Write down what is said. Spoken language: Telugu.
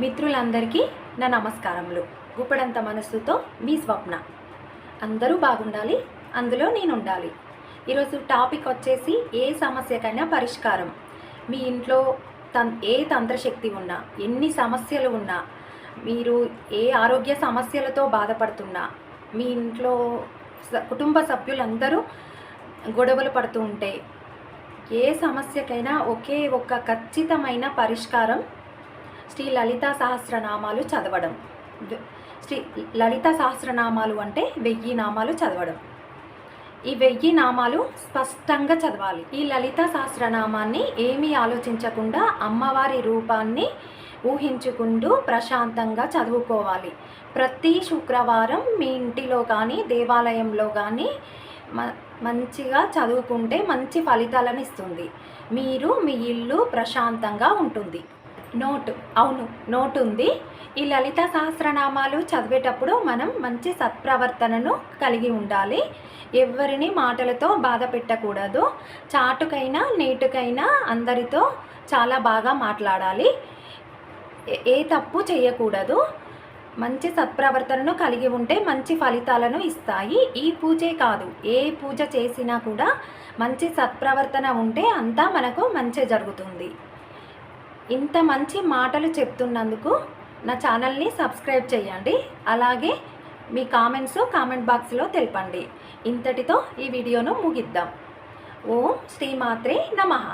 మిత్రులందరికీ నా నమస్కారములు. గుప్పడంత మనస్సుతో మీ స్వప్న. అందరూ బాగుండాలి అందులో నేను ఉండాలి ఈరోజు టాపిక్ వచ్చేసి ఏ సమస్యకైనా పరిష్కారం. మీ ఇంట్లో తం ఏ తంత్రశక్తి ఉన్నా ఎన్ని సమస్యలు ఉన్నా మీరు ఏ ఆరోగ్య సమస్యలతో బాధపడుతున్నా మీ ఇంట్లో స- కుటుంబ సభ్యులందరూ గొడవలు పడుతూ ఉంటే ఏ సమస్యకైనా ఒకే ఒక్క ఖచ్చితమైన పరిష్కారం శ్రీ లలితా సహస్రనామాలు చదవడం. శ్రీ లలిత సహస్రనామాలు అంటే వెయ్యి నామాలు చదవడం. ఈ వెయ్యి నామాలు స్పష్టంగా చదవాలి. ఈ లలిత సహస్రనామాన్ని ఏమీ ఆలోచించకుండా అమ్మవారి రూపాన్ని ఊహించుకుంటూ ప్రశాంతంగా చదువుకోవాలి. ప్రతి శుక్రవారం మీ ఇంటిలో కానీ దేవాలయంలో కానీ మ మంచిగా చదువుకుంటే మంచి ఫలితాలను ఇస్తుంది. మీరు మీ ఇల్లు ప్రశాంతంగా ఉంటుంది. నోటు అవును నోటు ఉంది ఈ లలిత సహస్రనామాలు చదివేటప్పుడు మనం మంచి సత్ప్రవర్తనను కలిగి ఉండాలి. ఎవరిని మాటలతో బాధ పెట్టకూడదు. చాటుకైనా నేటుకైనా అందరితో చాలా బాగా మాట్లాడాలి. ఏ- ఏ తప్పు చేయకూడదు. మంచి సత్ప్రవర్తనను కలిగి ఉంటే మంచి ఫలితాలను ఇస్తాయి. ఈ పూజే కాదు ఏ పూజ చేసినా కూడా మంచి సత్ప్రవర్తన ఉంటే అంతా మనకు మంచి జరుగుతుంది. ఇంత మంచి మాటలు చెప్తున్నందుకు నా ఛానల్ని సబ్స్క్రైబ్ చేయండి. అలాగే మీ కామెంట్స్ కామెంట్ బాక్స్లో తెలపండి. ఇంతటితో ఈ వీడియోను ముగిద్దాం. ఓం శ్రీమాత్రే నమః.